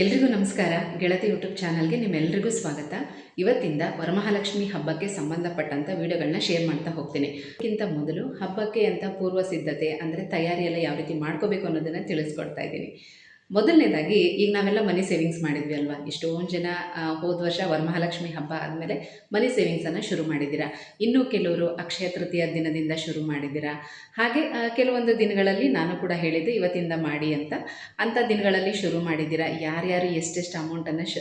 ಎಲ್ರಿಗೂ ನಮಸ್ಕಾರ. ಗೆಳತಿ ಯೂಟ್ಯೂಬ್ ಚಾನಲ್ಗೆ ನಿಮ್ಮೆಲ್ಲರಿಗೂ ಸ್ವಾಗತ. ಇವತ್ತಿಂದ ವರಮಹಾಲಕ್ಷ್ಮಿ ಹಬ್ಬಕ್ಕೆ ಸಂಬಂಧಪಟ್ಟಂಥ ವಿಡಿಯೋಗಳನ್ನ ಶೇರ್ ಮಾಡ್ತಾ ಹೋಗ್ತೀನಿ. ಅದಕ್ಕಿಂತ ಮೊದಲು ಹಬ್ಬಕ್ಕೆ ಅಂತ ಪೂರ್ವ ಸಿದ್ಧತೆ ಅಂದರೆ ಎಲ್ಲ ಯಾವ ರೀತಿ ಮಾಡ್ಕೋಬೇಕು ಅನ್ನೋದನ್ನು ತಿಳಿಸ್ಕೊಡ್ತಾ ಇದ್ದೀನಿ. ಮೊದಲನೇದಾಗಿ ಈಗ ನಾವೆಲ್ಲ ಮನಿ ಸೇವಿಂಗ್ಸ್ ಮಾಡಿದ್ವಿ ಅಲ್ವಾ? ಎಷ್ಟೊಂದು ಜನ ಹೋದ ವರ್ಷ ವರಮಹಾಲಕ್ಷ್ಮಿ ಹಬ್ಬ ಆದಮೇಲೆ ಮನಿ ಸೇವಿಂಗ್ಸನ್ನು ಶುರು ಮಾಡಿದ್ದೀರಾ? ಇನ್ನೂ ಕೆಲವರು ಅಕ್ಷಯ ತೃತೀಯ ದಿನದಿಂದ ಶುರು ಮಾಡಿದ್ದೀರಾ? ಹಾಗೆ ಕೆಲವೊಂದು ದಿನಗಳಲ್ಲಿ ನಾನು ಕೂಡ ಹೇಳಿದ್ದೆ ಇವತ್ತಿಂದ ಮಾಡಿ ಅಂತ. ಅಂಥ ದಿನಗಳಲ್ಲಿ ಶುರು ಮಾಡಿದ್ದೀರಾ? ಯಾರ್ಯಾರು ಎಷ್ಟೆಷ್ಟು ಅಮೌಂಟನ್ನು ಶ್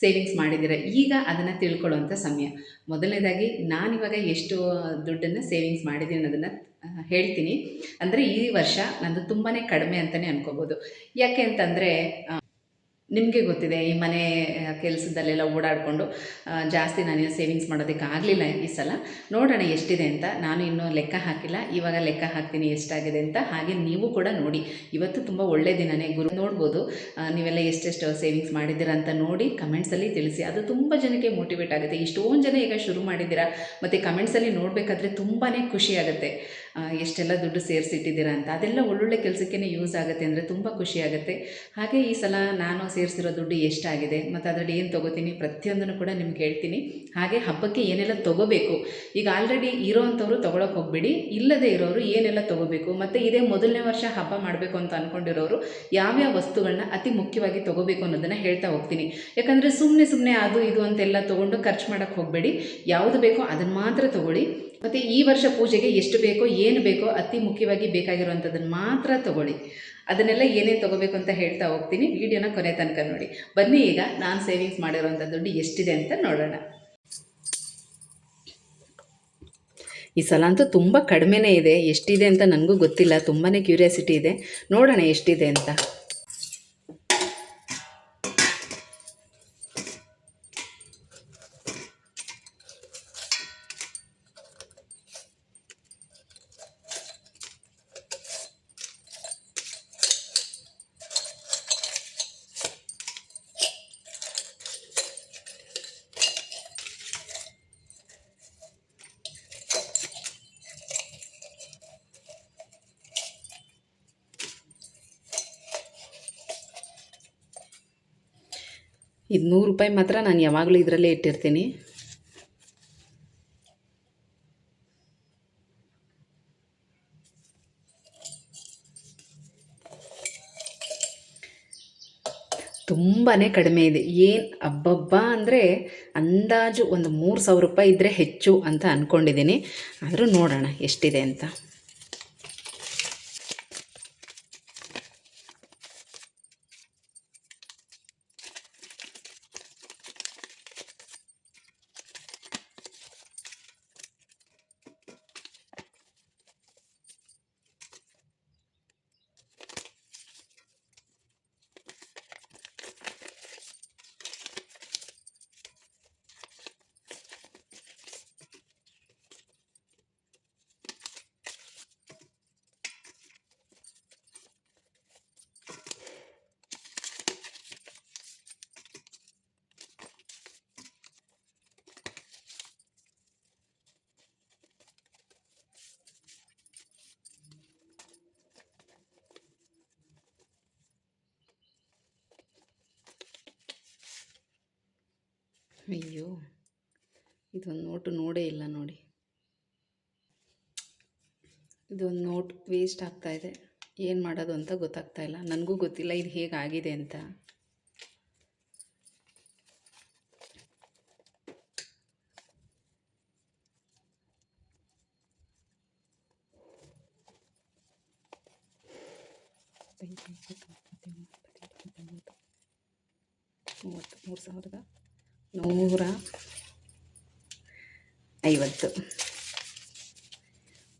ಸೇವಿಂಗ್ಸ್ ಮಾಡಿದ್ದೀರಾ, ಈಗ ಅದನ್ನು ತಿಳ್ಕೊಳ್ಳುವಂಥ ಸಮಯ. ಮೊದಲನೇದಾಗಿ, ನಾನಿವಾಗ ಎಷ್ಟು ದುಡ್ಡನ್ನು ಸೇವಿಂಗ್ಸ್ ಮಾಡಿದ್ದೀನಿ ಅನ್ನೋದನ್ನು ಹೇಳ್ತೀನಿ. ಅಂದರೆ ಈ ವರ್ಷ ನಂದು ತುಂಬಾ ಕಡಿಮೆ ಅಂತಲೇ ಅನ್ಕೋಬೋದು. ಯಾಕೆ ಅಂತಂದರೆ ನಿಮಗೆ ಗೊತ್ತಿದೆ, ಈ ಮನೆ ಕೆಲಸದಲ್ಲೆಲ್ಲ ಓಡಾಡಿಕೊಂಡು ಜಾಸ್ತಿ ನಾನು ಸೇವಿಂಗ್ಸ್ ಮಾಡೋದಕ್ಕೆ ಆಗಲಿಲ್ಲ ಈ ಸಲ. ನೋಡೋಣ ಎಷ್ಟಿದೆ ಅಂತ. ನಾನು ಇನ್ನೂ ಲೆಕ್ಕ ಹಾಕಿಲ್ಲ. ಇವಾಗ ಲೆಕ್ಕ ಹಾಕ್ತೀನಿ ಎಷ್ಟಾಗಿದೆ ಅಂತ. ಹಾಗೆ ನೀವು ಕೂಡ ನೋಡಿ. ಇವತ್ತು ತುಂಬ ಒಳ್ಳೆಯ ದಿನನೇ. ಗುರು ನೋಡ್ಬೋದು ನೀವೆಲ್ಲ ಎಷ್ಟೆಷ್ಟು ಸೇವಿಂಗ್ಸ್ ಮಾಡಿದ್ದೀರಾ ಅಂತ ನೋಡಿ ಕಮೆಂಟ್ಸಲ್ಲಿ ತಿಳಿಸಿ. ಅದು ತುಂಬ ಜನಕ್ಕೆ ಮೋಟಿವೇಟ್ ಆಗುತ್ತೆ. ಇಷ್ಟೊಂದು ಜನ ಈಗ ಶುರು ಮಾಡಿದ್ದೀರಾ, ಮತ್ತು ಕಮೆಂಟ್ಸಲ್ಲಿ ನೋಡಬೇಕಾದ್ರೆ ತುಂಬಾ ಖುಷಿ ಆಗುತ್ತೆ. ಎಷ್ಟೆಲ್ಲ ದುಡ್ಡು ಸೇರಿಸಿಟ್ಟಿದ್ದೀರಾ ಅಂತ. ಅದೆಲ್ಲ ಒಳ್ಳೊಳ್ಳೆ ಕೆಲಸಕ್ಕೇ ಯೂಸ್ ಆಗುತ್ತೆ ಅಂದರೆ ತುಂಬ ಖುಷಿ ಆಗುತ್ತೆ. ಹಾಗೆ ಈ ಸಲ ನಾನು ಸೇರಿಸಿರೋ ದುಡ್ಡು ಎಷ್ಟಾಗಿದೆ, ಮತ್ತು ಅದರಲ್ಲಿ ಏನು ತೊಗೋತೀನಿ ಪ್ರತಿಯೊಂದನ್ನು ಕೂಡ ನಿಮ್ಗೆ ಹೇಳ್ತೀನಿ. ಹಾಗೆ ಹಬ್ಬಕ್ಕೆ ಏನೆಲ್ಲ ತೊಗೋಬೇಕು, ಈಗ ಆಲ್ರೆಡಿ ಇರೋವಂಥವ್ರು ತೊಗೊಳಕ್ಕೆ ಹೋಗ್ಬೇಡಿ, ಇಲ್ಲದೆ ಇರೋರು ಏನೆಲ್ಲ ತೊಗೋಬೇಕು, ಮತ್ತು ಇದೇ ಮೊದಲನೇ ವರ್ಷ ಹಬ್ಬ ಮಾಡಬೇಕು ಅಂತ ಅಂದ್ಕೊಂಡಿರೋರು ಯಾವ್ಯಾವ ವಸ್ತುಗಳನ್ನ ಅತಿ ಮುಖ್ಯವಾಗಿ ತೊಗೋಬೇಕು ಅನ್ನೋದನ್ನು ಹೇಳ್ತಾ ಹೋಗ್ತೀನಿ. ಯಾಕಂದರೆ ಸುಮ್ಮನೆ ಸುಮ್ಮನೆ ಅದು ಇದು ಅಂತೆಲ್ಲ ತೊಗೊಂಡು ಖರ್ಚು ಮಾಡೋಕ್ಕೆ ಹೋಗಬೇಡಿ. ಯಾವುದು ಬೇಕೋ ಅದನ್ನು ಮಾತ್ರ ತೊಗೊಳ್ಳಿ. ಮತ್ತು ಈ ವರ್ಷ ಪೂಜೆಗೆ ಎಷ್ಟು ಬೇಕೋ, ಏನು ಬೇಕೋ ಅತಿ ಮುಖ್ಯವಾಗಿ ಬೇಕಾಗಿರುವಂಥದ್ದನ್ನು ಮಾತ್ರ ತಗೊಳ್ಳಿ. ಅದನ್ನೆಲ್ಲ ಏನೇನು ತೊಗೋಬೇಕು ಅಂತ ಹೇಳ್ತಾ ಹೋಗ್ತೀನಿ. ವಿಡಿಯೋನ ಕೊನೆ ತನಕ ನೋಡಿ. ಬನ್ನಿ ಈಗ ನಾನು ಸೇವಿಂಗ್ಸ್ ಮಾಡಿರೋಂಥ ದುಡ್ಡು ಎಷ್ಟಿದೆ ಅಂತ ನೋಡೋಣ. ಈ ಸಲ ಅಂತೂ ತುಂಬ ಕಡಿಮೆನೇ ಇದೆ. ಎಷ್ಟಿದೆ ಅಂತ ನನಗೂ ಗೊತ್ತಿಲ್ಲ. ತುಂಬಾ ಕ್ಯೂರಿಯಾಸಿಟಿ ಇದೆ. ನೋಡೋಣ ಎಷ್ಟಿದೆ ಅಂತ. ಇದು ನೂರು ರೂಪಾಯಿ ಮಾತ್ರ ನಾನು ಯಾವಾಗಲೂ ಇದರಲ್ಲೇ ಇಟ್ಟಿರ್ತೀನಿ. ತುಂಬಾ ಕಡಿಮೆ ಇದೆ. ಏನು ಅಬ್ಬಬ್ಬ ಅಂದರೆ ಅಂದಾಜು ಒಂದು ಮೂರು ಸಾವಿರ ರೂಪಾಯಿ ಇದ್ದರೆ ಹೆಚ್ಚು ಅಂತ ಅಂದ್ಕೊಂಡಿದ್ದೀನಿ ಆದರೂ ನೋಡೋಣ ಎಷ್ಟಿದೆ ಅಂತ. ಅಯ್ಯೋ ಇದೊಂದು ನೋಟು ನೋಡೇ ಇಲ್ಲ ನೋಡಿ. ಇದೊಂದು ನೋಟ್ ವೇಸ್ಟ್ ಆಗ್ತಾ ಇದೆ. ಏನು ಮಾಡೋದು ಅಂತ ಗೊತ್ತಾಗ್ತಾ ಇಲ್ಲ. ನನಗೂ ಗೊತ್ತಿಲ್ಲ ಇದು ಹೇಗಾಗಿದೆ ಅಂತ. ಮೂವತ್ತು ಮೂರು ಸಾವಿರದ? ನೂರ ಐವತ್ತು.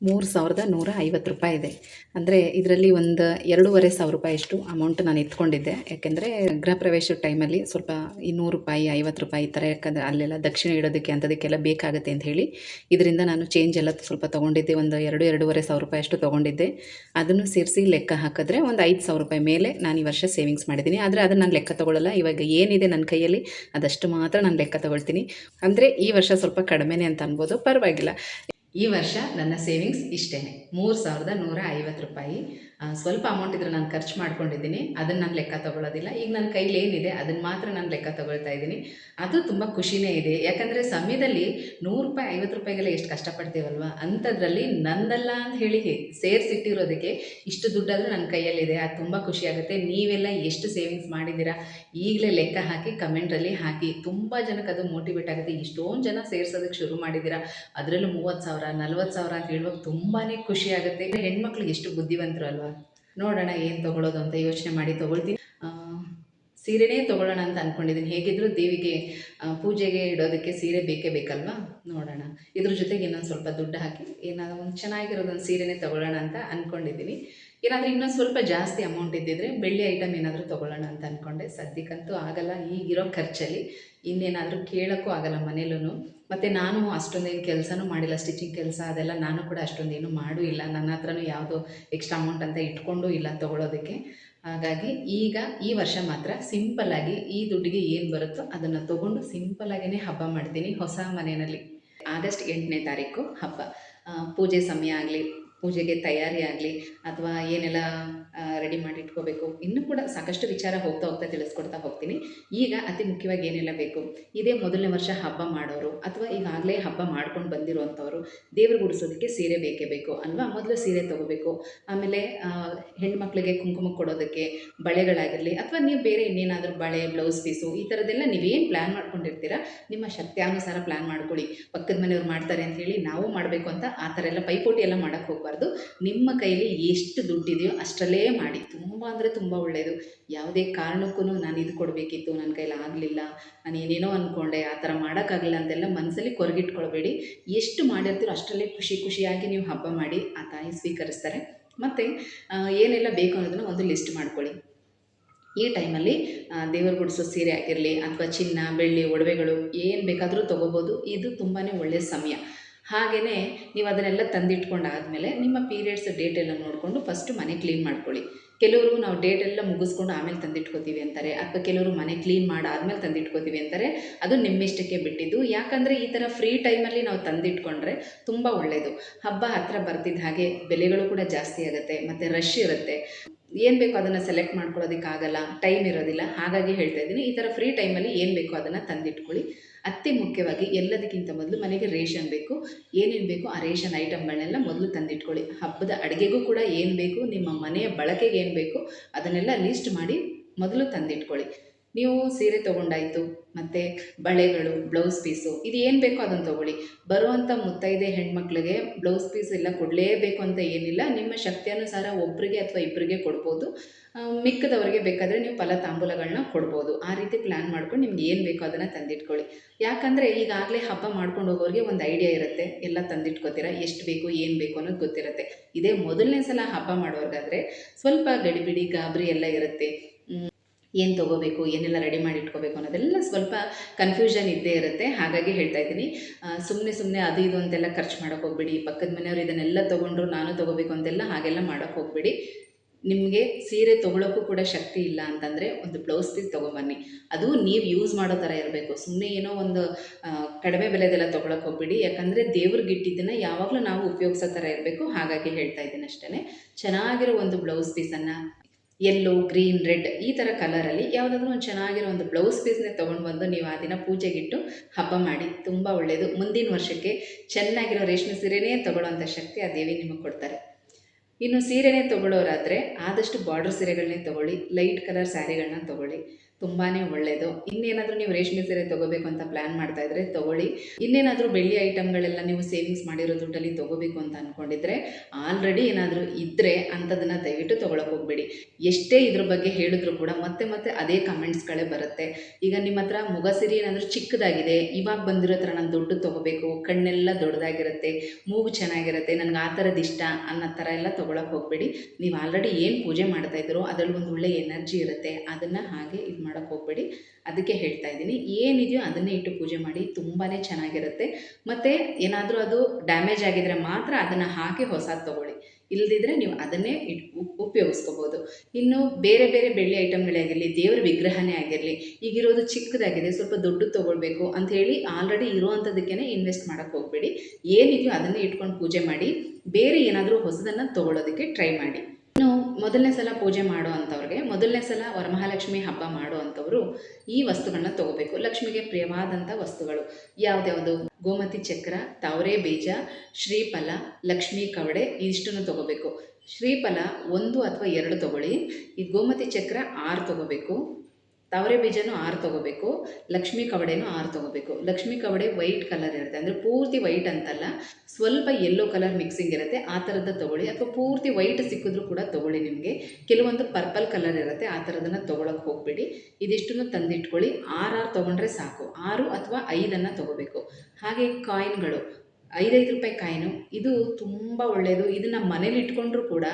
ಮೂರು ಸಾವಿರದ ನೂರ ಐವತ್ತು ರೂಪಾಯಿ ಇದೆ. ಅಂದರೆ ಇದರಲ್ಲಿ ಒಂದು ಎರಡೂವರೆ ಸಾವಿರ ರೂಪಾಯಿಯಷ್ಟು ಅಮೌಂಟ್ ನಾನು ಎತ್ಕೊಂಡಿದ್ದೆ. ಯಾಕೆಂದರೆ ಗೃಹ ಪ್ರವೇಶ ಟೈಮಲ್ಲಿ ಸ್ವಲ್ಪ ಈ ನೂರು ರೂಪಾಯಿ, ಐವತ್ತು ರೂಪಾಯಿ ಈ ಥರ ಯಾಕಂದರೆ ಅಲ್ಲೆಲ್ಲ ದಕ್ಷಿಣ ಇಡೋದಕ್ಕೆ ಅಂಥದಕ್ಕೆಲ್ಲ ಬೇಕಾಗುತ್ತೆ ಅಂತ ಹೇಳಿ ಇದರಿಂದ ನಾನು ಚೇಂಜ್ ಎಲ್ಲ ಸ್ವಲ್ಪ ತೊಗೊಂಡಿದ್ದೆ. ಒಂದು ಎರಡು, ಎರಡೂವರೆ ಸಾವಿರ ರೂಪಾಯಿ ಅಷ್ಟು ತೊಗೊಂಡಿದ್ದೆ. ಅದನ್ನು ಸೇರಿಸಿ ಲೆಕ್ಕ ಹಾಕಿದ್ರೆ ಒಂದು ಐದು ಸಾವಿರ ರೂಪಾಯಿ ಮೇಲೆ ನಾನು ಈ ವರ್ಷ ಸೇವಿಂಗ್ಸ್ ಮಾಡಿದ್ದೀನಿ. ಆದರೆ ಅದನ್ನು ನಾನು ಲೆಕ್ಕ ತೊಗೊಳ್ಳಲ್ಲ ಇವಾಗ ಏನಿದೆ ನನ್ನ ಕೈಯಲ್ಲಿ ಅದಷ್ಟು ಮಾತ್ರ ನಾನು ಲೆಕ್ಕ ತೊಗೊಳ್ತೀನಿ. ಅಂದರೆ ಈ ವರ್ಷ ಸ್ವಲ್ಪ ಕಡಿಮೆನೇ ಅಂತ ಅನ್ಬೋದು. ಪರವಾಗಿಲ್ಲ. ಈ ವರ್ಷ ನನ್ನ ಸೇವಿಂಗ್ಸ್ ಇಷ್ಟೇ ಮೂರು ಸಾವಿರದ ನೂರ ಐವತ್ತು ರೂಪಾಯಿ. ಸ್ವಲ್ಪ ಅಮೌಂಟ್ ಇದ್ರೆ ನಾನು ಖರ್ಚು ಮಾಡ್ಕೊಂಡಿದ್ದೀನಿ. ಅದನ್ನು ನಾನು ಲೆಕ್ಕ ತಗೊಳ್ಳೋದಿಲ್ಲ ಈಗ ನನ್ನ ಕೈಲಿ ಏನಿದೆ ಅದನ್ನು ಮಾತ್ರ ನಾನು ಲೆಕ್ಕ ತಗೊಳ್ತಾ ಇದ್ದೀನಿ. ಅದು ತುಂಬ ಖುಷಿನೇ ಇದೆ. ಯಾಕಂದರೆ ಸಮಯದಲ್ಲಿ ನೂರು ರೂಪಾಯಿ, ಐವತ್ತು ರೂಪಾಯಿಗೆಲ್ಲ ಎಷ್ಟು ಕಷ್ಟಪಡ್ತೀವಲ್ವ? ಅಂಥದ್ರಲ್ಲಿ ನಂದಲ್ಲ ಅಂತ ಹೇಳಿ ಸೇರಿಸಿಟ್ಟಿರೋದಕ್ಕೆ ಇಷ್ಟು ದುಡ್ಡಾದರೂ ನನ್ನ ಕೈಯಲ್ಲಿದೆ. ಅದು ತುಂಬ ಖುಷಿಯಾಗುತ್ತೆ ನೀವೆಲ್ಲ ಎಷ್ಟು ಸೇವಿಂಗ್ಸ್ ಮಾಡಿದ್ದೀರಾ? ಈಗಲೇ ಲೆಕ್ಕ ಹಾಕಿ ಕಮೆಂಟಲ್ಲಿ ಹಾಕಿ. ತುಂಬ ಜನಕ್ಕೆ ಅದು ಮೋಟಿವೇಟ್ ಆಗುತ್ತೆ. ಇಷ್ಟೊಂದು ಜನ ಸೇರ್ಸೋದಕ್ಕೆ ಶುರು ಮಾಡಿದ್ದೀರಾ? ಅದರಲ್ಲೂ ಮೂವತ್ತು ಸಾವಿರ ನಲ್ವತ್ತು ಸಾವಿರ ಅಂತ ಹೇಳುವಾಗ ತುಂಬಾ ಖುಷಿ ಆಗುತ್ತೆ. ಹೆಣ್ಮಕ್ಳಿಗೆ ಎಷ್ಟು ಬುದ್ಧಿವಂತರು ಅಲ್ವಾ? ನೋಡೋಣ ಏನು ತೊಗೊಳೋದು ಅಂತ ಯೋಚನೆ ಮಾಡಿ ತೊಗೊಳ್ತೀನಿ. ಸೀರೆನೇ ತೊಗೊಳ್ಳೋಣ ಅಂತ ಅಂದ್ಕೊಂಡಿದ್ದೀನಿ ಹೇಗಿದ್ದರೂ ದೇವಿಗೆ ಪೂಜೆಗೆ ಇಡೋದಕ್ಕೆ ಸೀರೆ ಬೇಕೇ ಬೇಕಲ್ವಾ? ನೋಡೋಣ. ಇದ್ರ ಜೊತೆಗೆ ಇನ್ನೊಂದು ಸ್ವಲ್ಪ ದುಡ್ಡು ಹಾಕಿ ಏನಾದ್ರು ಒಂದು ಚೆನ್ನಾಗಿರೋದೊಂದು ಸೀರೆನೇ ತೊಗೊಳ್ಳೋಣ ಅಂತ ಅಂದ್ಕೊಂಡಿದ್ದೀನಿ ಏನಾದರೂ ಇನ್ನೊಂದು ಸ್ವಲ್ಪ ಜಾಸ್ತಿ ಅಮೌಂಟ್ ಇದ್ದಿದ್ರೆ ಬೆಳ್ಳಿ ಐಟಮ್ ಏನಾದರೂ ತೊಗೊಳ್ಳೋಣ ಅಂತ ಅಂದ್ಕೊಂಡೆ ಸದ್ಯಕ್ಕಂತೂ ಆಗಲ್ಲ, ಈಗಿರೋ ಖರ್ಚಲ್ಲಿ ಇನ್ನೇನಾದರೂ ಕೇಳೋಕ್ಕೂ ಆಗಲ್ಲ ಮನೇಲೂ ಮತ್ತು ನಾನು ಅಷ್ಟೊಂದೇನು ಕೆಲಸನೂ ಮಾಡಿಲ್ಲ ಸ್ಟಿಚಿಂಗ್ ಕೆಲಸ ಅದೆಲ್ಲ ನಾನು ಕೂಡ ಅಷ್ಟೊಂದೇನು ಮಾಡೂ ಇಲ್ಲ. ನನ್ನ ಹತ್ರನೂ ಯಾವುದೋ ಎಕ್ಸ್ಟ್ರಾ ಅಮೌಂಟ್ ಅಂತ ಇಟ್ಕೊಂಡೂ ಇಲ್ಲ ತೊಗೊಳೋದಕ್ಕೆ. ಹಾಗಾಗಿ ಈಗ ಈ ವರ್ಷ ಮಾತ್ರ ಸಿಂಪಲ್ಲಾಗಿ ಈ ದುಡ್ಡಿಗೆ ಏನು ಬರುತ್ತೋ ಅದನ್ನು ತೊಗೊಂಡು ಸಿಂಪಲ್ಲಾಗೇ ಹಬ್ಬ ಮಾಡ್ತೀನಿ ಹೊಸ ಮನೆಯಲ್ಲಿ. ಆಗಸ್ಟ್ ಎಂಟನೇ ತಾರೀಕು ಹಬ್ಬ. ಪೂಜೆ ಸಮಯ ಆಗಲಿ ಪೂಜೆಗೆ ತಯಾರಿ ಆಗಲಿ ಅಥವಾ ಏನೆಲ್ಲ ರೆಡಿ ಮಾಡಿ ಇಟ್ಕೋಬೇಕು ಇನ್ನೂ ಕೂಡ ಸಾಕಷ್ಟು ವಿಚಾರ ಹೋಗ್ತಾ ಹೋಗ್ತಾ ತಿಳಿಸ್ಕೊಡ್ತಾ ಹೋಗ್ತೀನಿ. ಈಗ ಅತಿ ಮುಖ್ಯವಾಗಿ ಏನೆಲ್ಲ ಬೇಕು? ಇದೇ ಮೊದಲನೇ ವರ್ಷ ಹಬ್ಬ ಮಾಡೋರು ಅಥವಾ ಈಗಾಗಲೇ ಹಬ್ಬ ಮಾಡ್ಕೊಂಡು ಬಂದಿರುವಂಥವ್ರು, ದೇವ್ರು ಗುಡಿಸೋದಕ್ಕೆ ಸೀರೆ ಬೇಕೇ ಬೇಕು ಅಲ್ವಾ? ಮೊದಲು ಸೀರೆ ತೊಗೋಬೇಕು. ಆಮೇಲೆ ಹೆಣ್ಮಕ್ಳಿಗೆ ಕುಂಕುಮ ಕೊಡೋದಕ್ಕೆ ಬಳೆಗಳಾಗಿರಲಿ ಅಥವಾ ನೀವು ಬೇರೆ ಇನ್ನೇನಾದರೂ ಬಳೆ ಬ್ಲೌಸ್ ಪೀಸು ಈ ಥರದ್ದೆಲ್ಲ ನೀವೇನು ಪ್ಲ್ಯಾನ್ ಮಾಡ್ಕೊಂಡಿರ್ತೀರ? ನಿಮ್ಮ ಶಕ್ತ್ಯಾನುಸಾರ ಪ್ಲ್ಯಾನ್ ಮಾಡ್ಕೊಳ್ಳಿ. ಪಕ್ಕದ ಮನೆಯವ್ರು ಮಾಡ್ತಾರೆ ಅಂತ ಹೇಳಿ ನಾವು ಮಾಡಬೇಕು ಅಂತ ಆ ಥರ ಎಲ್ಲ ಪೈಪೋಟಿ ಎಲ್ಲ ಮಾಡೋಕ್ಕೆ ಹೋಗಬಾರ್ದು. ನಿಮ್ಮ ಕೈಯಲ್ಲಿ ಎಷ್ಟು ದುಡ್ಡಿದೆಯೋ ಅಷ್ಟರಲ್ಲೇ ಮಾಡಿ. ತುಂಬ ಅಂದರೆ ತುಂಬ ಒಳ್ಳೆಯದು ಯಾವುದೇ ಕಾರಣಕ್ಕೂ ನಾನು ಇದು ಕೊಡಬೇಕಿತ್ತು, ನನ್ನ ಕೈಲಿ ಆಗಲಿಲ್ಲ, ನಾನು ಏನೇನೋ ಅಂದ್ಕೊಂಡೆ ಆ ಥರ ಮಾಡೋಕ್ಕಾಗಲಿಲ್ಲ ಅಂತೆಲ್ಲ ಮನಸ್ಸಲ್ಲಿ ಕೊರಗಿಟ್ಕೊಳ್ಬೇಡಿ. ಎಷ್ಟು ಮಾಡಿರ್ತೀರೋ ಅಷ್ಟರಲ್ಲೇ ಖುಷಿ ಖುಷಿಯಾಗಿ ನೀವು ಹಬ್ಬ ಮಾಡಿ ಆ ತಾಯಿ ಸ್ವೀಕರಿಸ್ತಾರೆ. ಮತ್ತು ಏನೆಲ್ಲ ಬೇಕು ಅನ್ನೋದನ್ನು ಒಂದು ಲಿಸ್ಟ್ ಮಾಡ್ಕೊಳ್ಳಿ. ಈ ಟೈಮಲ್ಲಿ ದೇವರು ಗುಡಿಸೋ ಸೀರೆ ಆಗಿರಲಿ ಅಥವಾ ಚಿನ್ನ, ಬೆಳ್ಳಿ, ಒಡವೆಗಳು ಏನು ಬೇಕಾದರೂ ತೊಗೋಬೋದು. ಇದು ತುಂಬಾ ಒಳ್ಳೆಯ ಸಮಯ. ಹಾಗೆಯೇ ನೀವು ಅದನ್ನೆಲ್ಲ ತಂದಿಟ್ಕೊಂಡಾದಮೇಲೆ ನಿಮ್ಮ ಪೀರಿಯಡ್ಸ್ ಡೇಟ್ ಎಲ್ಲ ನೋಡಿಕೊಂಡು ಫಸ್ಟು ಮನೆ ಕ್ಲೀನ್ ಮಾಡ್ಕೊಳ್ಳಿ. ಕೆಲವರು ನಾವು ಡೇಟ್ ಎಲ್ಲ ಮುಗಿಸ್ಕೊಂಡು ಆಮೇಲೆ ತಂದಿಟ್ಕೋತೀವಿ ಅಂತಾರೆ, ಅಥವಾ ಕೆಲವರು ಮನೆ ಕ್ಲೀನ್ ಮಾಡಿ ಆದಮೇಲೆ ತಂದಿಟ್ಕೋತೀವಿ ಅಂತಾರೆ, ಅದು ನಿಮ್ಮಿಷ್ಟಕ್ಕೆ ಬಿಟ್ಟಿದ್ದು. ಯಾಕಂದರೆ ಈ ಥರ ಫ್ರೀ ಟೈಮಲ್ಲಿ ನಾವು ತಂದಿಟ್ಕೊಂಡ್ರೆ ತುಂಬ ಒಳ್ಳೆಯದು ಹಬ್ಬ ಹತ್ತಿರ ಬರ್ತಿದ್ದ ಹಾಗೆ ಬೆಲೆಗಳು ಕೂಡ ಜಾಸ್ತಿ ಆಗುತ್ತೆ, ಮತ್ತು ರಶ್ ಇರುತ್ತೆ. ಏನು ಬೇಕೋ ಅದನ್ನು ಸೆಲೆಕ್ಟ್ ಮಾಡ್ಕೊಳ್ಳೋದಕ್ಕಾಗಲ್ಲ ಟೈಮ್ ಇರೋದಿಲ್ಲ. ಹಾಗಾಗಿ ಹೇಳ್ತಾ ಇದ್ದೀನಿ, ಈ ಥರ ಫ್ರೀ ಟೈಮಲ್ಲಿ ಏನು ಬೇಕೋ ಅದನ್ನು ತಂದಿಟ್ಕೊಳ್ಳಿ. ಅತಿ ಮುಖ್ಯವಾಗಿ ಎಲ್ಲದಕ್ಕಿಂತ ಮೊದಲು ಮನೆಗೆ ರೇಷನ್ ಬೇಕು. ಏನೇನು ಬೇಕು ಆ ರೇಷನ್ ಐಟಮ್ಗಳನ್ನೆಲ್ಲ ಮೊದಲು ತಂದಿಟ್ಕೊಳ್ಳಿ. ಹಬ್ಬದ ಅಡುಗೆಗೂ ಕೂಡ ಏನು ಬೇಕು, ನಿಮ್ಮ ಮನೆಯ ಬಳಕೆಗೆ ಏನು ಬೇಕು, ಅದನ್ನೆಲ್ಲ ಲಿಸ್ಟ್ ಮಾಡಿ ಮೊದಲು ತಂದಿಟ್ಕೊಳ್ಳಿ. ನೀವು ಸೀರೆ ತೊಗೊಂಡಾಯಿತು, ಮತ್ತು ಬಳೆಗಳು ಬ್ಲೌಸ್ ಪೀಸು ಇದು ಏನು ಬೇಕೋ ಅದನ್ನು ತಗೊಳ್ಳಿ. ಬರುವಂಥ ಮುತ್ತೈದೆ ಹೆಣ್ಮಕ್ಳಿಗೆ ಬ್ಲೌಸ್ ಪೀಸ್ ಎಲ್ಲ ಕೊಡಲೇಬೇಕು ಅಂತ ಏನಿಲ್ಲ. ನಿಮ್ಮ ಶಕ್ತಿಯಾನುಸಾರ ಒಬ್ಬರಿಗೆ ಅಥವಾ ಇಬ್ಬರಿಗೆ ಕೊಡ್ಬೋದು. ಮಿಕ್ಕದವರಿಗೆ ಬೇಕಾದರೆ ನೀವು ಫಲ ತಾಂಬೂಲಗಳನ್ನ ಕೊಡ್ಬೋದು. ಆ ರೀತಿ ಪ್ಲ್ಯಾನ್ ಮಾಡ್ಕೊಂಡು ನಿಮ್ಗೆ ಏನು ಬೇಕೋ ಅದನ್ನು ತಂದಿಟ್ಕೊಳ್ಳಿ. ಯಾಕಂದರೆ ಈಗಾಗಲೇ ಹಬ್ಬ ಮಾಡ್ಕೊಂಡು ಹೋಗೋರಿಗೆ ಒಂದು ಐಡಿಯಾ ಇರುತ್ತೆ. ಎಲ್ಲ ತಂದಿಟ್ಕೋತೀರ, ಎಷ್ಟು ಬೇಕು, ಏನು ಬೇಕು ಅನ್ನೋದು ಗೊತ್ತಿರುತ್ತೆ. ಇದೇ ಮೊದಲನೇ ಸಲ ಹಬ್ಬ ಮಾಡೋರ್ಗಾದರೆ ಸ್ವಲ್ಪ ಗಡಿಬಿಡಿ, ಗಾಬರಿ ಎಲ್ಲ ಇರುತ್ತೆ. ಏನು ತೊಗೋಬೇಕು, ಏನೆಲ್ಲ ರೆಡಿ ಮಾಡಿ ಇಟ್ಕೋಬೇಕು ಅನ್ನೋದೆಲ್ಲ ಸ್ವಲ್ಪ ಕನ್ಫ್ಯೂಷನ್ ಇದ್ದೇ ಇರುತ್ತೆ. ಹಾಗಾಗಿ ಹೇಳ್ತಾ ಇದ್ದೀನಿ. ಸುಮ್ಮನೆ ಸುಮ್ಮನೆ ಅದು ಇದು ಅಂತೆಲ್ಲ ಖರ್ಚು ಮಾಡೋಕೆ ಹೋಗ್ಬೇಡಿ. ಪಕ್ಕದ ಮನೆಯವರು ಇದನ್ನೆಲ್ಲ ತೊಗೊಂಡ್ರು ನಾನು ತೊಗೋಬೇಕು ಅಂತೆಲ್ಲ ಹಾಗೆಲ್ಲ ಮಾಡೋಕೆ ಹೋಗ್ಬೇಡಿ. ನಿಮಗೆ ಸೀರೆ ತೊಗೊಳೋಕ್ಕೂ ಕೂಡ ಶಕ್ತಿ ಇಲ್ಲ ಅಂತಂದರೆ ಒಂದು ಬ್ಲೌಸ್ ಪೀಸ್ ತೊಗೊಂಬನ್ನಿ. ಅದು ನೀವು ಯೂಸ್ ಮಾಡೋ ಥರ ಇರಬೇಕು. ಸುಮ್ಮನೆ ಏನೋ ಒಂದು ಕಡಿಮೆ ಬೆಲೆದೆಲ್ಲ ತೊಗೊಳಕ್ಕೆ ಹೋಗ್ಬಿಡಿ. ಯಾಕಂದರೆ ದೇವ್ರಿಗೆ ಇಟ್ಟಿದ್ದನ್ನು ಯಾವಾಗಲೂ ನಾವು ಉಪಯೋಗಿಸೋ ಥರ ಇರಬೇಕು. ಹಾಗಾಗಿ ಹೇಳ್ತಾ ಇದ್ದೀನಿ ಅಷ್ಟೇ ಚೆನ್ನಾಗಿರೋ ಒಂದು ಬ್ಲೌಸ್ ಪೀಸನ್ನು ಯೆಲ್ಲೋ ಗ್ರೀನ್ ರೆಡ್ ಈ ಥರ ಕಲರಲ್ಲಿ ಯಾವುದಾದ್ರೂ ಒಂದು ಚೆನ್ನಾಗಿರೋ ಒಂದು ಬ್ಲೌಸ್ ಪೀಸ್ನೇ ತೊಗೊಂಡು ಬಂದು ನೀವು ಆ ದಿನ ಪೂಜೆಗಿಟ್ಟು ಹಬ್ಬ ಮಾಡಿ. ತುಂಬ ಒಳ್ಳೆಯದು ಮುಂದಿನ ವರ್ಷಕ್ಕೆ ಚೆನ್ನಾಗಿರೋ ರೇಷ್ಮೆ ಸೀರೆನೇ ತೊಗೊಳ್ಳೋಂಥ ಶಕ್ತಿ ಆ ದೇವಿ ನಿಮಗೆ ಕೊಡ್ತಾರೆ. ಇನ್ನು ಸೀರೆನೇ ತೊಗೊಳ್ಳೋರಾದರೆ ಆದಷ್ಟು ಬಾರ್ಡರ್ ಸೀರೆಗಳನ್ನೇ ತೊಗೊಳ್ಳಿ. ಲೈಟ್ ಕಲರ್ ಸ್ಯಾರಿಗಳನ್ನ ತೊಗೊಳ್ಳಿ. ತುಂಬಾ ಒಳ್ಳೆಯದು ಇನ್ನೇನಾದರೂ ನೀವು ರೇಷ್ಮೆ ಸೀರೆ ತೊಗೋಬೇಕು ಅಂತ ಪ್ಲ್ಯಾನ್ ಮಾಡ್ತಾ ಇದ್ರೆ ತಗೊಳ್ಳಿ. ಇನ್ನೇನಾದರೂ ಬೆಳ್ಳಿ ಐಟಮ್ಗಳೆಲ್ಲ ನೀವು ಸೇವಿಂಗ್ಸ್ ಮಾಡಿರೋ ದುಡ್ಡಲ್ಲಿ ತೊಗೋಬೇಕು ಅಂತ ಅಂದ್ಕೊಂಡಿದ್ರೆ ಆಲ್ರೆಡಿ ಏನಾದರೂ ಇದ್ದರೆ ಅಂಥದನ್ನು ದಯವಿಟ್ಟು ತೊಗೊಳಕ್ಕೆ ಹೋಗಬೇಡಿ. ಎಷ್ಟೇ ಇದ್ರ ಬಗ್ಗೆ ಹೇಳಿದ್ರು ಕೂಡ ಮತ್ತೆ ಮತ್ತೆ ಅದೇ ಕಮೆಂಟ್ಸ್ಗಳೇ ಬರುತ್ತೆ. ಈಗ ನಿಮ್ಮ ಹತ್ರ ಮುಗಸಿರಿ ಏನಾದರೂ ಚಿಕ್ಕದಾಗಿದೆ, ಇವಾಗ ಬಂದಿರೋ ಥರ ನಾನು ದುಡ್ಡು ತೊಗೋಬೇಕು, ಕಣ್ಣೆಲ್ಲ ದೊಡ್ಡದಾಗಿರುತ್ತೆ, ಮೂಗು ಚೆನ್ನಾಗಿರುತ್ತೆ, ನನಗೆ ಆ ಥರದ್ದು ಇಷ್ಟ ಅನ್ನೋ ಥರ ಎಲ್ಲ ತೊಗೊಳಕ್ಕೆ ಹೋಗಬೇಡಿ. ನೀವು ಆಲ್ರೆಡಿ ಏನು ಪೂಜೆ ಮಾಡ್ತಾ ಇದ್ದೀರೋ ಅದರಲ್ಲಿ ಒಂದು ಒಳ್ಳೆ ಎನರ್ಜಿ ಇರುತ್ತೆ. ಅದನ್ನು ಹಾಗೆ ಇದು ಮಾಡೋಕ್ಕೆ ಹೋಗಬೇಡಿ. ಅದಕ್ಕೆ ಹೇಳ್ತಾ ಇದ್ದೀನಿ. ಏನಿದೆಯೋ ಅದನ್ನೇ ಇಟ್ಟು ಪೂಜೆ ಮಾಡಿ ತುಂಬಾ ಚೆನ್ನಾಗಿರುತ್ತೆ. ಮತ್ತು ಏನಾದರೂ ಅದು ಡ್ಯಾಮೇಜ್ ಆಗಿದ್ರೆ ಮಾತ್ರ ಅದನ್ನು ಹಾಕಿ ಹೊಸದು ತೊಗೊಳ್ಳಿ. ಇಲ್ಲದಿದ್ದರೆ ನೀವು ಅದನ್ನೇ ಇಟ್ ಉಪ್- ಉಪಯೋಗಿಸ್ಕೋಬೋದು. ಇನ್ನು ಬೇರೆ ಬೇರೆ ಬೆಳ್ಳಿ ಐಟಮ್ಗಳೇ ಆಗಿರಲಿ, ದೇವ್ರ ವಿಗ್ರಹನೇ ಆಗಿರಲಿ, ಈಗಿರೋದು ಚಿಕ್ಕದಾಗಿದೆ, ಸ್ವಲ್ಪ ದುಡ್ಡು ತೊಗೊಳ್ಬೇಕು ಹೇಳಿ ಆಲ್ರೆಡಿ ಇರುವಂಥದ್ದಕ್ಕೇ ಇನ್ವೆಸ್ಟ್ ಮಾಡೋಕ್ಕೆ ಹೋಗಬೇಡಿ. ಏನಿದೆಯೋ ಅದನ್ನೇ ಇಟ್ಕೊಂಡು ಪೂಜೆ ಮಾಡಿ, ಬೇರೆ ಏನಾದರೂ ಹೊಸದನ್ನು ತೊಗೊಳೋದಕ್ಕೆ ಟ್ರೈ ಮಾಡಿ. ಮೊದಲನೇ ಸಲ ಪೂಜೆ ಮಾಡುವಂಥವ್ರಿಗೆ, ಮೊದಲನೇ ಸಲ ವರಮಹಾಲಕ್ಷ್ಮಿ ಹಬ್ಬ ಮಾಡೋ ಅಂಥವ್ರು ಈ ವಸ್ತುಗಳನ್ನ ತಗೋಬೇಕು. ಲಕ್ಷ್ಮಿಗೆ ಪ್ರಿಯವಾದಂಥ ವಸ್ತುಗಳು. ಯಾವ್ದ್ಯಾವುದು ಗೋಮತಿ ಚಕ್ರ, ತಾವರೆ ಬೀಜ, ಶ್ರೀಫಲ, ಲಕ್ಷ್ಮೀ ಕವಡೆ, ಇಷ್ಟನ್ನು ತಗೋಬೇಕು. ಶ್ರೀಫಲ ಒಂದು ಅಥವಾ ಎರಡು ತಗೊಳ್ಳಿ. ಈ ಗೋಮತಿ ಚಕ್ರ ಆರು ತಗೋಬೇಕು. ತಾವರೆ ಬೀಜನೂ ಆರು ತಗೋಬೇಕು, ಲಕ್ಷ್ಮೀ ಕವಡೆನೂ ಆರು ತಗೋಬೇಕು. ಲಕ್ಷ್ಮೀ ಕವಡೆ ವೈಟ್ ಕಲರ್ ಇರುತ್ತೆ. ಅಂದರೆ ಪೂರ್ತಿ ವೈಟ್ ಅಂತಲ್ಲ, ಸ್ವಲ್ಪ ಯೆಲ್ಲೋ ಕಲರ್ ಮಿಕ್ಸಿಂಗ್ ಇರುತ್ತೆ. ಆ ಥರದ ತೊಗೊಳ್ಳಿ. ಅಥವಾ ಪೂರ್ತಿ ವೈಟ್ ಸಿಕ್ಕಿದ್ರೂ ಕೂಡ ತೊಗೊಳ್ಳಿ ನಿಮಗೆ. ಕೆಲವೊಂದು ಪರ್ಪಲ್ ಕಲರ್ ಇರುತ್ತೆ, ಆ ಥರದನ್ನು ತೊಗೊಳಕ್ಕೆ ಹೋಗ್ಬೇಡಿ. ಇದಿಷ್ಟನ್ನು ತಂದಿಟ್ಕೊಳ್ಳಿ. ಆರು ಆರು ತೊಗೊಂಡ್ರೆ ಸಾಕು. ಆರು ಅಥವಾ ಐದನ್ನು ತೊಗೋಬೇಕು. ಹಾಗೆ ಕಾಯಿನ್ಗಳು. ಐದೈದು ರೂಪಾಯಿ ಕಾಯಿನು, ಇದು ತುಂಬ ಒಳ್ಳೆಯದು ಇದನ್ನು ಮನೇಲಿ ಇಟ್ಕೊಂಡ್ರೂ ಕೂಡ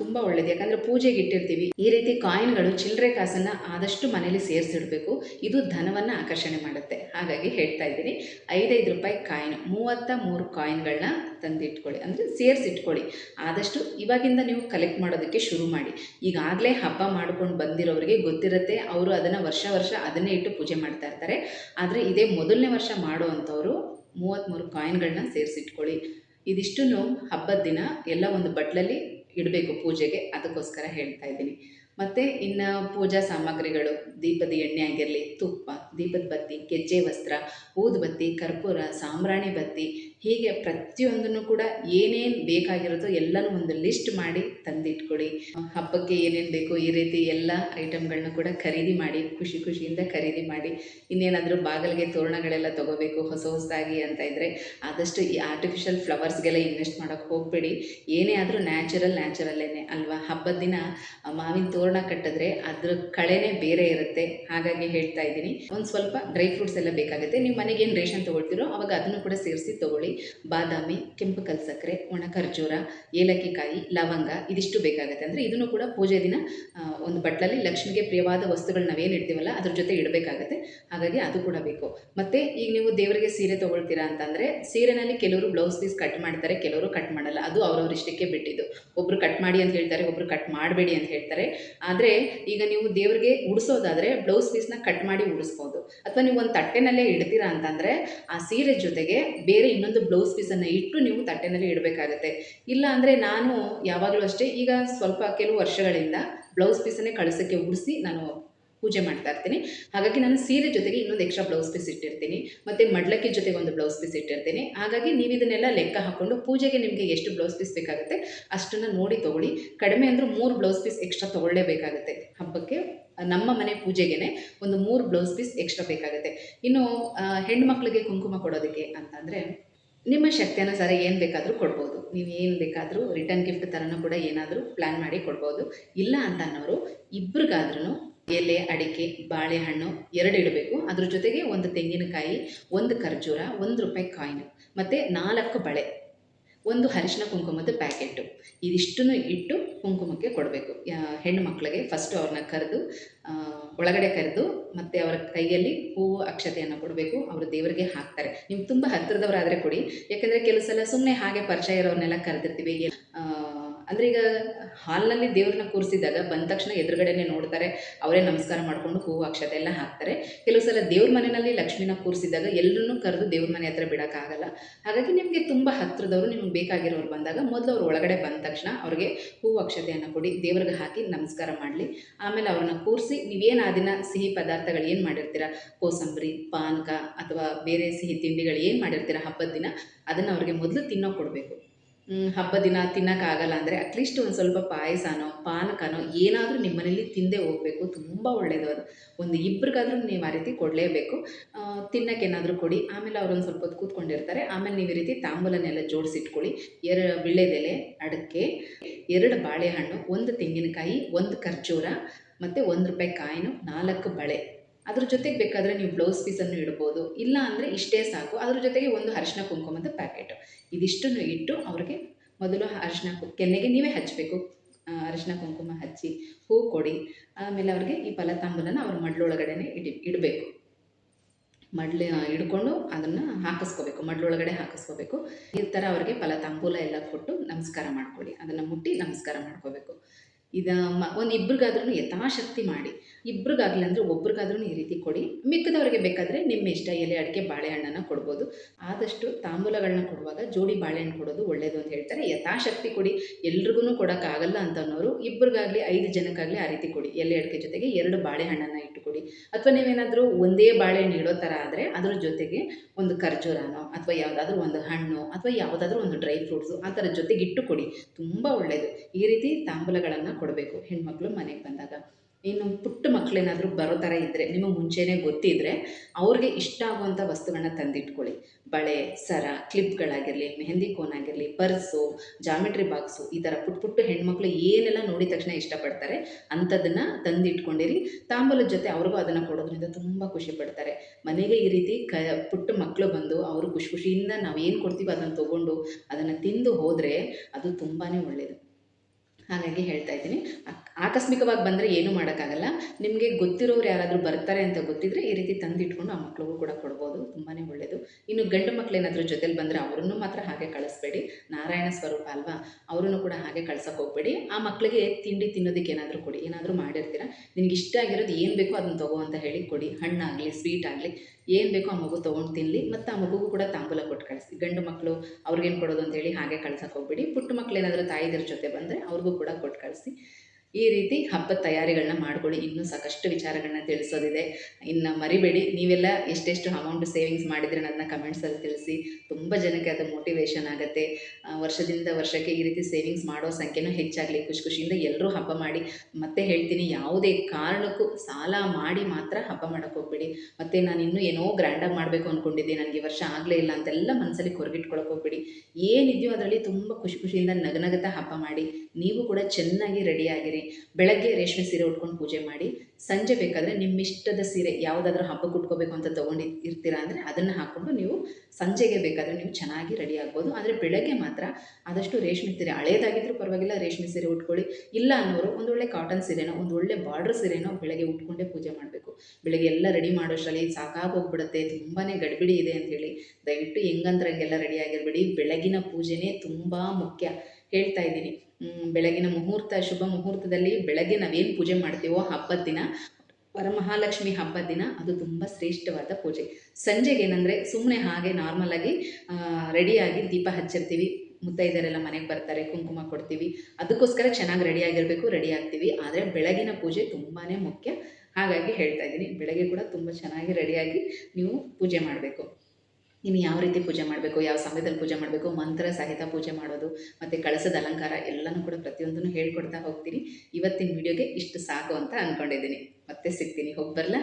ತುಂಬ ಒಳ್ಳೆಯದು ಯಾಕಂದರೆ ಪೂಜೆಗೆ ಇಟ್ಟಿರ್ತೀವಿ. ಈ ರೀತಿ ಕಾಯಿನ್ಗಳು ಚಿಲ್ಲರೆ ಕಾಸನ್ನು ಆದಷ್ಟು ಮನೇಲಿ ಸೇರಿಸಿಡಬೇಕು. ಇದು ಧನವನ್ನು ಆಕರ್ಷಣೆ ಮಾಡುತ್ತೆ. ಹಾಗಾಗಿ ಹೇಳ್ತಾ ಇದ್ದೀನಿ, ಐದೈದು ರೂಪಾಯಿ ಕಾಯಿನು, ಮೂವತ್ತ ಮೂರು ಕಾಯಿನ್ಗಳನ್ನ ತಂದಿಟ್ಕೊಳ್ಳಿ. ಅಂದರೆ ಸೇರಿಸಿಟ್ಕೊಳ್ಳಿ. ಆದಷ್ಟು ಇವಾಗಿಂದ ನೀವು ಕಲೆಕ್ಟ್ ಮಾಡೋದಕ್ಕೆ ಶುರು ಮಾಡಿ. ಈಗಾಗಲೇ ಹಬ್ಬ ಮಾಡ್ಕೊಂಡು ಬಂದಿರೋರಿಗೆ ಗೊತ್ತಿರುತ್ತೆ, ಅವರು ಅದನ್ನು ವರ್ಷ ವರ್ಷ ಅದನ್ನೇ ಇಟ್ಟು ಪೂಜೆ ಮಾಡ್ತಾ ಇರ್ತಾರೆ. ಆದರೆ ಇದೇ ಮೊದಲನೇ ವರ್ಷ ಮಾಡೋ ಅಂಥವ್ರು ಮೂವತ್ತ್ಮೂರು ಕಾಯಿನ್ಗಳನ್ನ ಸೇರಿಸಿಟ್ಕೊಳ್ಳಿ. ಇದಿಷ್ಟನ್ನು ಹಬ್ಬದ ದಿನ ಎಲ್ಲ ಒಂದು ಬಟ್ಲಲ್ಲಿ ಇಡಬೇಕು ಪೂಜೆಗೆ, ಅದಕ್ಕೋಸ್ಕರ ಹೇಳ್ತಾ ಇದ್ದೀನಿ. ಮತ್ತು ಇನ್ನು ಪೂಜಾ ಸಾಮಗ್ರಿಗಳು, ದೀಪದ ಎಣ್ಣೆ ಆಗಿರಲಿ, ತುಪ್ಪ, ದೀಪದ ಬತ್ತಿ, ಗೆಜ್ಜೆ ವಸ್ತ್ರ, ಊದುಬತ್ತಿ, ಕರ್ಪೂರ, ಸಾಂಬ್ರಾಣಿ ಬತ್ತಿ ಹೀಗೆ ಪ್ರತಿಯೊಂದನ್ನು ಕೂಡ ಏನೇನು ಬೇಕಾಗಿರುತ್ತೋ ಎಲ್ಲನೂ ಒಂದು ಲಿಸ್ಟ್ ಮಾಡಿ ತಂದಿಟ್ಕೊಳ್ಳಿ ಹಬ್ಬಕ್ಕೆ ಏನೇನು ಬೇಕು ಈ ರೀತಿ ಎಲ್ಲ ಐಟಮ್ಗಳನ್ನ ಕೂಡ ಖರೀದಿ ಮಾಡಿ, ಖುಷಿ ಖುಷಿಯಿಂದ ಖರೀದಿ ಮಾಡಿ. ಇನ್ನೇನಾದರೂ ಬಾಗಿಲಿಗೆ ತೋರಣಗಳೆಲ್ಲ ತೊಗೋಬೇಕು, ಹೊಸ ಹೊಸದಾಗಿ ಅಂತ ಇದ್ದರೆ ಆದಷ್ಟು ಈ ಆರ್ಟಿಫಿಷಿಯಲ್ ಫ್ಲವರ್ಸ್ಗೆಲ್ಲ ಇನ್ವೆಸ್ಟ್ ಮಾಡೋಕ್ಕೆ ಹೋಗಬೇಡಿ. ಏನೇ ಆದರೂ ನ್ಯಾಚುರಲ್ ನ್ಯಾಚುರಲ್ಲೇನೆ ಅಲ್ವಾ? ಹಬ್ಬದ ದಿನ ಮಾವಿನ ತೋರಣ ಕಟ್ಟಿದ್ರೆ ಅದ್ರ ಕಳೆನೇ ಬೇರೆ ಇರುತ್ತೆ. ಹಾಗಾಗಿ ಹೇಳ್ತಾ ಇದ್ದೀನಿ. ಒಂದು ಸ್ವಲ್ಪ ಡ್ರೈ ಫ್ರೂಟ್ಸ್ ಎಲ್ಲ ಬೇಕಾಗುತ್ತೆ. ನೀವು ಮನೆಗೆ ಏನು ರೇಷನ್ ತೊಗೊಳ್ತೀರೋ ಅವಾಗ ಅದನ್ನು ಕೂಡ ಸೇರಿಸಿ ತೊಗೊಳ್ಳಿ. ಬಾದಾಮಿ, ಕೆಂಪು ಕಲ್ಸಕ್ಕರೆ ಒಣ ಖರ್ಜೂರ ಏಲಕ್ಕಿ ಕಾಯಿ ಲವಂಗ ಇದಿಷ್ಟು ಬೇಕಾಗುತ್ತೆ. ಅಂದರೆ ಇದನ್ನು ಕೂಡ ಪೂಜೆ ದಿನ ಒಂದು ಬಟ್ಟಲಲ್ಲಿ ಲಕ್ಷ್ಮಿಗೆ ಪ್ರಿಯವಾದ ವಸ್ತುಗಳು ನಾವೇನು ಇಡ್ತೀವಲ್ಲ ಅದ್ರ ಜೊತೆ ಇಡಬೇಕಾಗತ್ತೆ. ಹಾಗಾಗಿ ಅದು ಕೂಡ ಬೇಕು. ಮತ್ತು ಈಗ ನೀವು ದೇವರಿಗೆ ಸೀರೆ ತೊಗೊಳ್ತೀರಾ ಅಂತಂದರೆ ಸೀರೆನಲ್ಲಿ ಕೆಲವರು ಬ್ಲೌಸ್ ಪೀಸ್ ಕಟ್ ಮಾಡ್ತಾರೆ, ಕೆಲವರು ಕಟ್ ಮಾಡಲ್ಲ. ಅದು ಅವ್ರವ್ರ ಇಷ್ಟಕ್ಕೆ ಬಿಟ್ಟಿದ್ದು. ಒಬ್ಬರು ಕಟ್ ಮಾಡಿ ಅಂತ ಹೇಳ್ತಾರೆ ಒಬ್ಬರು ಕಟ್ ಮಾಡಬೇಡಿ ಅಂತ ಹೇಳ್ತಾರೆ. ಆದರೆ ಈಗ ನೀವು ದೇವರಿಗೆ ಉಡಿಸೋದಾದರೆ ಬ್ಲೌಸ್ ಪೀಸ್ನ ಕಟ್ ಮಾಡಿ ಉಡಿಸ್ಬೋದು. ಅಥವಾ ನೀವು ಒಂದು ತಟ್ಟೆನಲ್ಲೇ ಇಡ್ತೀರಾ ಅಂತಂದರೆ ಆ ಸೀರೆ ಜೊತೆಗೆ ಬೇರೆ ಇನ್ನೊಂದು ಬ್ಲೌಸ್ ಪೀಸನ್ನು ಇಟ್ಟು ನೀವು ತಟ್ಟೆನಲ್ಲಿ ಇಡಬೇಕಾಗತ್ತೆ. ಇಲ್ಲ ಅಂದರೆ ನಾನು ಯಾವಾಗಲೂ ಅಷ್ಟೇ ಈಗ ಸ್ವಲ್ಪ ಕೆಲವು ವರ್ಷಗಳಿಂದ ಬ್ಲೌಸ್ ಪೀಸನ್ನೇ ಕಳಿಸೋಕ್ಕೆ ಉಡಿಸಿ ನಾನು ಪೂಜೆ ಮಾಡ್ತಾ ಇರ್ತೀನಿ. ಹಾಗಾಗಿ ನಾನು ಸೀರೆ ಜೊತೆಗೆ ಇನ್ನೊಂದು ಎಕ್ಸ್ಟ್ರಾ ಬ್ಲೌಸ್ ಪೀಸ್ ಇಟ್ಟಿರ್ತೀನಿ. ಮತ್ತು ಮಡ್ಲಕ್ಕಿ ಜೊತೆಗೆ ಒಂದು ಬ್ಲೌಸ್ ಪೀಸ್ ಇಟ್ಟಿರ್ತೀನಿ. ಹಾಗಾಗಿ ನೀವು ಇದನ್ನೆಲ್ಲ ಲೆಕ್ಕ ಹಾಕ್ಕೊಂಡು ಪೂಜೆಗೆ ನಿಮಗೆ ಎಷ್ಟು ಬ್ಲೌಸ್ ಪೀಸ್ ಬೇಕಾಗುತ್ತೆ ಅಷ್ಟನ್ನು ನೋಡಿ ತೊಗೊಳ್ಳಿ. ಕಡಿಮೆ ಅಂದರೂ ಮೂರು ಬ್ಲೌಸ್ ಪೀಸ್ ಎಕ್ಸ್ಟ್ರಾ ತೊಗೊಳ್ಳೇಬೇಕಾಗುತ್ತೆ. ಹಬ್ಬಕ್ಕೆ ನಮ್ಮ ಮನೆ ಪೂಜೆಗೆ ಒಂದು ಮೂರು ಬ್ಲೌಸ್ ಪೀಸ್ ಎಕ್ಸ್ಟ್ರಾ ಬೇಕಾಗುತ್ತೆ. ಇನ್ನು ಹೆಣ್ಮಕ್ಳಿಗೆ ಕುಂಕುಮ ಕೊಡೋದಕ್ಕೆ ಅಂತಂದರೆ ನಿಮ್ಮ ಶಕ್ತಿಯನುಸಾರ ಏನು ಬೇಕಾದರೂ ಕೊಡ್ಬೋದು. ನೀವು ಏನು ಬೇಕಾದರೂ ರಿಟರ್ನ್ ಗಿಫ್ಟ್ ಥರನೂ ಕೂಡ ಏನಾದರೂ ಪ್ಲ್ಯಾನ್ ಮಾಡಿ ಕೊಡ್ಬೋದು. ಇಲ್ಲ ಅಂತ ಅನ್ನೋರು ಇಬ್ರಿಗಾದ್ರೂ ಎಲೆ, ಅಡಿಕೆ, ಬಾಳೆಹಣ್ಣು ಎರಡು ಇಡಬೇಕು. ಅದ್ರ ಜೊತೆಗೆ ಒಂದು ತೆಂಗಿನಕಾಯಿ, ಒಂದು ಖರ್ಜೂರ, ಒಂದು ರೂಪಾಯಿ ಕಾಯಿನ್. ಮತ್ತು ನಾಲ್ಕು ಬಳೆ. ಒಂದು ಅರಿಶಿನ ಕುಂಕುಮದ ಪ್ಯಾಕೆಟು. ಇದಿಷ್ಟನ್ನು ಇಟ್ಟು ಕುಂಕುಮಕ್ಕೆ ಕೊಡಬೇಕು. ಹೆಣ್ಣು ಮಕ್ಕಳಿಗೆ ಫಸ್ಟು ಅವ್ರನ್ನ ಕರೆದು ಒಳಗಡೆ ಕರೆದು, ಮತ್ತು ಅವರ ಕೈಯಲ್ಲಿ ಹೂವು ಅಕ್ಷತೆಯನ್ನು ಕೊಡಬೇಕು. ಅವರು ದೇವರಿಗೆ ಹಾಕ್ತಾರೆ. ನೀವು ತುಂಬ ಹತ್ತಿರದವರಾದರೆ ಕೊಡಿ. ಯಾಕಂದರೆ ಕೆಲವು ಸುಮ್ಮನೆ ಹಾಗೆ ಪರಿಚಯ ಇರೋರನ್ನೆಲ್ಲ ಕರೆದಿರ್ತೀವಿ. ಅಂದರೆ ಈಗ ಹಾಲ್ನಲ್ಲಿ ದೇವ್ರನ್ನ ಕೂರಿಸಿದಾಗ ಬಂದ ತಕ್ಷಣ ಎದುರುಗಡೆನೆ ನೋಡ್ತಾರೆ, ಅವರೇ ನಮಸ್ಕಾರ ಮಾಡಿಕೊಂಡು ಹೂವು ಅಕ್ಷತೆ ಎಲ್ಲ ಹಾಕ್ತಾರೆ. ಕೆಲವು ಸಲ ದೇವ್ರ ಮನೆಯಲ್ಲಿ ಲಕ್ಷ್ಮಿನ ಕೂರಿಸಿದಾಗ ಎಲ್ಲರನ್ನೂ ಕರೆದು ದೇವ್ರ ಮನೆ ಹತ್ರ ಬಿಡೋಕ್ಕಾಗಲ್ಲ ಹಾಗಾಗಿ ನಿಮಗೆ ತುಂಬ ಹತ್ತಿರದವರು ನಿಮ್ಗೆ ಬೇಕಾಗಿರೋರು ಬಂದಾಗ ಮೊದಲು ಅವ್ರು ಒಳಗಡೆ ಬಂದ ತಕ್ಷಣ ಅವ್ರಿಗೆ ಹೂವು ಅಕ್ಷತೆಯನ್ನು ಕೊಡಿ, ದೇವ್ರಿಗೆ ಹಾಕಿ ನಮಸ್ಕಾರ ಮಾಡಲಿ. ಆಮೇಲೆ ಅವ್ರನ್ನ ಕೂರಿಸಿ ನೀವೇನು ಆ ದಿನ ಸಿಹಿ ಪದಾರ್ಥಗಳು ಏನು ಮಾಡಿರ್ತೀರ? ಕೋಸಂಬರಿ, ಪಾನಕ ಅಥವಾ ಬೇರೆ ಸಿಹಿ ತಿಂಡಿಗಳು ಏನು ಮಾಡಿರ್ತೀರ ಹಬ್ಬದ ದಿನ, ಅದನ್ನು ಅವ್ರಿಗೆ ಮೊದಲು ತಿನ್ನೋ ಕೊಡಬೇಕು. ಹಬ್ಬದ ದಿನ ತಿನ್ನೋಕ್ಕಾಗಲ್ಲ ಅಂದರೆ ಅಟ್ಲೀಸ್ಟ್ ಒಂದು ಸ್ವಲ್ಪ ಪಾಯಸನೋ, ಪಾನಕನೋ ಏನಾದರೂ ನಿಮ್ಮ ಮನೇಲಿ ತಿಂದೇ ಹೋಗಬೇಕು. ತುಂಬ ಒಳ್ಳೆಯದು ಅದು. ಒಂದು ಇಬ್ರಿಗಾದ್ರೂ ನೀವು ಆ ರೀತಿ ಕೊಡಲೇಬೇಕು. ತಿನ್ನೋಕೆ ಏನಾದರೂ ಕೊಡಿ. ಆಮೇಲೆ ಅವ್ರೊಂದು ಸ್ವಲ್ಪ ಹೊತ್ತು ಕೂತ್ಕೊಂಡಿರ್ತಾರೆ. ಆಮೇಲೆ ನೀವು ಈ ರೀತಿ ತಾಂಬೂಲನೆಲ್ಲ ಜೋಡಿಸಿಟ್ಕೊಳ್ಳಿ. ಎರ ವಿಳ್ಳೆದೆಲೆ ಅಡಿಕೆ, ಎರಡು ಬಾಳೆಹಣ್ಣು, ಒಂದು ತೆಂಗಿನಕಾಯಿ, ಒಂದು ಖರ್ಜೂರ, ಮತ್ತು ಒಂದು ರೂಪಾಯಿ ಕಾಯಿನು, ನಾಲ್ಕು ಬಳೆ. ಅದ್ರ ಜೊತೆಗೆ ಬೇಕಾದರೆ ನೀವು ಬ್ಲೌಸ್ ಪೀಸನ್ನು ಇಡ್ಬೋದು. ಇಲ್ಲ ಅಂದರೆ ಇಷ್ಟೇ ಸಾಕು. ಅದ್ರ ಜೊತೆಗೆ ಒಂದು ಅರಿಶಿನ ಕುಂಕುಮದ ಪ್ಯಾಕೆಟ್ ಇದಿಷ್ಟನ್ನು ಇಟ್ಟು ಅವ್ರಿಗೆ ಮೊದಲು ಅರಿಶಿನ ಕೆನ್ನೆಗೆ ನೀವೇ ಹಚ್ಚಬೇಕು ಅರಿಶಿನ ಕುಂಕುಮ ಹಚ್ಚಿ ಹೂ ಕೊಡಿ. ಆಮೇಲೆ ಅವ್ರಿಗೆ ಈ ಫಲತಾಂಬೂಲನ ಅವ್ರ ಮಡ್ಲೊಳಗಡೆನೆ ಇಡಿ, ಇಡಬೇಕು. ಮಡ್ಲಿ ಇಡ್ಕೊಂಡು ಅದನ್ನು ಹಾಕಿಸ್ಕೋಬೇಕು. ಮಡ್ಲೊಳಗಡೆ ಹಾಕಿಸ್ಕೋಬೇಕು. ಈ ಥರ ಅವ್ರಿಗೆ ಫಲತಾಂಬೂಲ ಎಲ್ಲ ಕೊಟ್ಟು ನಮಸ್ಕಾರ ಮಾಡ್ಕೊಳ್ಳಿ. ಅದನ್ನು ಮುಟ್ಟಿ ನಮಸ್ಕಾರ ಮಾಡ್ಕೋಬೇಕು. ಇದು ಮ, ಒಂದು ಇಬ್ರಿಗಾದ್ರೂ ಯಥಾಶಕ್ತಿ ಮಾಡಿ. ಇಬ್ರಿಗಾಗಲಿ ಅಂದರೆ ಒಬ್ರಿಗಾದ್ರೂ ಈ ರೀತಿ ಕೊಡಿ. ಮಿಕ್ಕದವರಿಗೆ ಬೇಕಾದರೆ ನಿಮ್ಮ ಇಷ್ಟ, ಎಲೆ, ಅಡಿಕೆ, ಬಾಳೆಹಣ್ಣನ್ನು ಕೊಡ್ಬೋದು. ಆದಷ್ಟು ತಾಂಬೂಲಗಳನ್ನ ಕೊಡುವಾಗ ಜೋಡಿ ಬಾಳೆಹಣ್ಣು ಕೊಡೋದು ಒಳ್ಳೆಯದು ಅಂತ ಹೇಳ್ತಾರೆ. ಯಥಾಶಕ್ತಿ ಕೊಡಿ. ಎಲ್ರಿಗೂ ಕೊಡೋಕ್ಕಾಗಲ್ಲ ಅಂತ ಅನ್ನೋರು ಇಬ್ರಿಗಾಗಲಿ ಐದು ಜನಕ್ಕಾಗಲಿ ಆ ರೀತಿ ಕೊಡಿ. ಎಲೆ, ಅಡಿಕೆ ಜೊತೆಗೆ ಎರಡು ಬಾಳೆಹಣ್ಣನ್ನು ಇಟ್ಟುಕೊಡಿ. ಅಥವಾ ನೀವೇನಾದರೂ ಒಂದೇ ಬಾಳೆಹಣ್ಣು ಇಡೋ ಥರ ಆದರೆ ಅದರ ಜೊತೆಗೆ ಒಂದು ಖರ್ಜೂರನೋ ಅಥವಾ ಯಾವುದಾದ್ರೂ ಒಂದು ಹಣ್ಣು ಅಥವಾ ಯಾವುದಾದ್ರೂ ಒಂದು ಡ್ರೈ ಫ್ರೂಟ್ಸು ಆ ಥರ ಜೊತೆಗೆ ಇಟ್ಟುಕೊಡಿ. ತುಂಬ ಒಳ್ಳೆಯದು ಈ ರೀತಿ ತಾಂಬೂಲಗಳನ್ನು ಕೊಡಬೇಕು ಹೆಣ್ಮಕ್ಳು ಮನೆಗೆ ಬಂದಾಗ. ಇನ್ನು ಪುಟ್ಟ ಮಕ್ಕಳೇನಾದರೂ ಬರೋ ಥರ ಇದ್ದರೆ ನಿಮಗೆ ಮುಂಚೆನೇ ಗೊತ್ತಿದ್ದರೆ ಅವ್ರಿಗೆ ಇಷ್ಟ ಆಗುವಂಥ ವಸ್ತುಗಳನ್ನ ತಂದಿಟ್ಕೊಳ್ಳಿ. ಬಳೆ, ಸರ, ಕ್ಲಿಪ್ಗಳಾಗಿರಲಿ, ಮೆಹಂದಿ ಕೋನ್ ಆಗಿರಲಿ ಪರ್ಸು, ಜಾಮಿಟ್ರಿ ಬಾಕ್ಸು, ಈ ಥರ ಪುಟ್ಟ ಪುಟ್ಟ ಹೆಣ್ಮಕ್ಳು ಏನೆಲ್ಲ ನೋಡಿದ ತಕ್ಷಣ ಇಷ್ಟಪಡ್ತಾರೆ, ಅಂಥದ್ದನ್ನು ತಂದಿಟ್ಕೊಂಡಿರಿ. ತಾಂಬೂಲದ ಜೊತೆ ಅವ್ರಿಗೂ ಅದನ್ನು ಕೊಡೋದ್ರಿಂದ ತುಂಬ ಖುಷಿ ಪಡ್ತಾರೆ. ಮನೆಗೆ ಈ ರೀತಿ ಕ, ಪುಟ್ಟ ಮಕ್ಕಳು ಬಂದು ಅವರು ಖುಷಿ ಖುಷಿಯಿಂದ ನಾವು ಏನು ಕೊಡ್ತೀವೋ ಅದನ್ನು ತೊಗೊಂಡು ಅದನ್ನು ತಿಂದು ಹೋದರೆ ಅದು ತುಂಬಾ ಒಳ್ಳೆಯದು ಹಾಗಾಗಿ ಹೇಳ್ತಾ ಇದ್ದೀನಿ. ಆಕಸ್ಮಿಕವಾಗಿ ಬಂದರೆ ಏನೂ ಮಾಡೋಕ್ಕಾಗಲ್ಲ. ನಿಮಗೆ ಗೊತ್ತಿರೋರು ಯಾರಾದರೂ ಬರ್ತಾರೆ ಅಂತ ಗೊತ್ತಿದ್ರೆ ಈ ರೀತಿ ತಂದಿಟ್ಕೊಂಡು ಆ ಮಕ್ಳಿಗೂ ಕೂಡ ಕೊಡ್ಬೋದು. ತುಂಬಾ ಒಳ್ಳೆಯದು ಇನ್ನು ಗಂಡು ಮಕ್ಕಳೇನಾದರೂ ಜೊತೆಲಿ ಬಂದರೆ ಅವರನ್ನು ಮಾತ್ರ ಹಾಗೆ ಕಳಿಸ್ಬೇಡಿ. ನಾರಾಯಣ ಸ್ವರೂಪ ಅಲ್ವಾ? ಅವರನ್ನು ಕೂಡ ಹಾಗೆ ಕಳ್ಸೋಕೆ ಹೋಗ್ಬೇಡಿ. ಆ ಮಕ್ಕಳಿಗೆ ತಿಂಡಿ ತಿನ್ನೋದಕ್ಕೆ ಏನಾದರೂ ಕೊಡಿ. ಏನಾದರೂ ಮಾಡಿರ್ತೀರ? ನಿನಗೆ ಇಷ್ಟ ಆಗಿರೋದು ಏನು ಬೇಕೋ ಅದನ್ನು ತಗೋ ಅಂತ ಹೇಳಿ ಕೊಡಿ. ಹಣ್ಣಾಗಲಿ, ಸ್ವೀಟ್ ಆಗಲಿ. ಏನು ಬೇಕೋ ಆ ಮಗು ತೊಗೊಂಡು ತಿನ್ನಲಿ ಮತ್ತು ಆ ಮಗುಗೂ ಕೂಡ ತಾಂಬೂಲ ಕೊಟ್ಟು ಕಳಿಸಿ. ಗಂಡು ಮಕ್ಕಳು ಅವ್ರಿಗೇನು ಕೊಡೋದು ಅಂತೇಳಿ ಹಾಗೆ ಕಳ್ಸೋಕೆ ಹೋಗ್ಬೇಡಿ. ಪುಟ್ಟ ಮಕ್ಳು ಏನಾದರೂ ತಾಯಿದ್ರ ಜೊತೆ ಬಂದರೆ ಅವ್ರಿಗೂ ಕೂಡ ಕೊಟ್ಟು ಕಳಿಸಿ. ಈ ರೀತಿ ಹಬ್ಬದ ತಯಾರಿಗಳನ್ನ ಮಾಡ್ಕೊಳ್ಳಿ. ಇನ್ನೂ ಸಾಕಷ್ಟು ವಿಚಾರಗಳನ್ನ ತಿಳಿಸೋದಿದೆ. ಇನ್ನು ಮರಿಬೇಡಿ. ನೀವೆಲ್ಲ ಎಷ್ಟೆಷ್ಟು ಅಮೌಂಟ್ ಸೇವಿಂಗ್ಸ್ ಮಾಡಿದ್ರೆ ಅದನ್ನ ಕಮೆಂಟ್ಸಲ್ಲಿ ತಿಳಿಸಿ. ತುಂಬ ಜನಕ್ಕೆ ಅದು ಮೋಟಿವೇಶನ್ ಆಗುತ್ತೆ. ವರ್ಷದಿಂದ ವರ್ಷಕ್ಕೆ ಈ ರೀತಿ ಸೇವಿಂಗ್ಸ್ ಮಾಡೋ ಸಂಖ್ಯೆನೂ ಹೆಚ್ಚಾಗಲಿ. ಖುಷಿ ಖುಷಿಯಿಂದ ಎಲ್ಲರೂ ಹಬ್ಬ ಮಾಡಿ. ಮತ್ತೆ ಹೇಳ್ತೀನಿ ಯಾವುದೇ ಕಾರಣಕ್ಕೂ ಸಾಲ ಮಾಡಿ ಮಾತ್ರ ಹಬ್ಬ ಮಾಡೋಕ್ಕೆ ಹೋಗ್ಬೇಡಿ. ಮತ್ತು ನಾನು ಇನ್ನೂ ಏನೋ ಗ್ರ್ಯಾಂಡಾಗಿ ಮಾಡಬೇಕು ಅಂದ್ಕೊಂಡಿದ್ದೆ ನನಗೆ ಈ ವರ್ಷ ಆಗಲೇ ಇಲ್ಲ ಅಂತೆಲ್ಲ ಮನಸ್ಸಲ್ಲಿ ಕೊರಗಿಟ್ಕೊಳಕ್ಕೆ ಹೋಗ್ಬೇಡಿ. ಏನಿದೆಯೋ ಅದರಲ್ಲಿ ತುಂಬ ಖುಷಿ ಖುಷಿಯಿಂದ ನಗನಗತ ಹಬ್ಬ ಮಾಡಿ. ನೀವು ಕೂಡ ಚೆನ್ನಾಗಿ ರೆಡಿಯಾಗಿರಿ ಬೆಳಗ್ಗೆ ರೇಷ್ಮೆ ಸೀರೆ ಉಟ್ಕೊಂಡು ಪೂಜೆ ಮಾಡಿ. ಸಂಜೆ ಬೇಕಾದರೆ ನಿಮ್ಮ ಇಷ್ಟದ ಸೀರೆ ಯಾವುದಾದ್ರೂ ಹಬ್ಬಕ್ಕೆ ಉಟ್ಕೋಬೇಕು ಅಂತ ತೊಗೊಂಡು ಇರ್ತೀರಾ ಅಂದರೆ ಅದನ್ನು ಹಾಕ್ಕೊಂಡು ನೀವು ಸಂಜೆಗೆ ಬೇಕಾದರೆ ನೀವು ಚೆನ್ನಾಗಿ ರೆಡಿ ಆಗ್ಬೋದು. ಆದರೆ ಬೆಳಗ್ಗೆ ಮಾತ್ರ ಆದಷ್ಟು ರೇಷ್ಮೆ ಸೀರೆ ಹಳೇದಾಗಿದ್ದರೂ ಪರವಾಗಿಲ್ಲ, ರೇಷ್ಮೆ ಸೀರೆ ಉಟ್ಕೊಳ್ಳಿ. ಇಲ್ಲ ಅನ್ನೋರು ಒಂದೊಳ್ಳೆ ಕಾಟನ್ ಸೀರೆನೋ ಒಂದು ಒಳ್ಳೆ ಬಾರ್ಡ್ರ್ ಸೀರೆನೋ ಬೆಳಗ್ಗೆ ಉಟ್ಕೊಂಡೇ ಪೂಜೆ ಮಾಡಬೇಕು. ಬೆಳಗ್ಗೆ ಎಲ್ಲ ರೆಡಿ ಮಾಡೋಷ್ಟರಲ್ಲಿ ಸಾಕಾಗೋಗ್ಬಿಡುತ್ತೆ ತುಂಬಾ ಗಡಿಬಿಡಿ ಇದೆ ಅಂತ ಹೇಳಿ ದಯವಿಟ್ಟು ಹೆಂಗಂದ್ರಂಗೆಲ್ಲ ರೆಡಿ ಆಗಿರಬೇಡಿ. ಬೆಳಗಿನ ಪೂಜೆನೇ ತುಂಬ ಮುಖ್ಯ. ಹೇಳ್ತಾ ಇದ್ದೀನಿ. ಬೆಳಗಿನ ಮುಹೂರ್ತ, ಶುಭ ಮುಹೂರ್ತದಲ್ಲಿ ಬೆಳಗ್ಗೆ ನಾವೇನು ಪೂಜೆ ಮಾಡ್ತೀವೋ ಹಬ್ಬದ ದಿನ, ವರಮಹಾಲಕ್ಷ್ಮಿ ಹಬ್ಬದ ದಿನ, ಅದು ತುಂಬ ಶ್ರೇಷ್ಠವಾದ ಪೂಜೆ. ಸಂಜೆಗೆ ಏನಂದರೆ ಸುಮ್ಮನೆ ಹಾಗೆ ನಾರ್ಮಲಾಗಿ ರೆಡಿಯಾಗಿ ದೀಪ ಹಚ್ಚಿರ್ತೀವಿ. ಮುತ್ತೈದರೆಲ್ಲ ಮನೆಗೆ ಬರ್ತಾರೆ, ಕುಂಕುಮ ಕೊಡ್ತೀವಿ. ಅದಕ್ಕೋಸ್ಕರ ಚೆನ್ನಾಗಿ ರೆಡಿ ಆಗಿರಬೇಕು ರೆಡಿ ಆಗ್ತೀವಿ. ಆದರೆ ಬೆಳಗಿನ ಪೂಜೆ ತುಂಬಾ ಮುಖ್ಯ. ಹಾಗಾಗಿ ಹೇಳ್ತಾ ಇದ್ದೀನಿ, ಬೆಳಗ್ಗೆ ಕೂಡ ತುಂಬ ಚೆನ್ನಾಗಿ ರೆಡಿಯಾಗಿ ನೀವು ಪೂಜೆ ಮಾಡಬೇಕು. ಇನ್ನು ಯಾವ ರೀತಿ ಪೂಜೆ ಮಾಡಬೇಕು, ಯಾವ ಸಮಯದಲ್ಲಿ ಪೂಜೆ ಮಾಡಬೇಕು, ಮಂತ್ರ ಸಹಿತ ಪೂಜೆ ಮಾಡೋದು, ಮತ್ತು ಕಳಸದ ಅಲಂಕಾರ ಎಲ್ಲನೂ ಕೂಡ ಪ್ರತಿಯೊಂದನ್ನು ಹೇಳ್ಕೊಡ್ತಾ ಹೋಗ್ತೀನಿ. ಇವತ್ತಿನ ವಿಡಿಯೋಗೆ ಇಷ್ಟು ಸಾಕು ಅಂತ ಅಂದ್ಕೊಂಡಿದ್ದೀನಿ ಮತ್ತೆ ಸಿಗ್ತೀನಿ. ಹೋಗಿ ಬರಲಾ?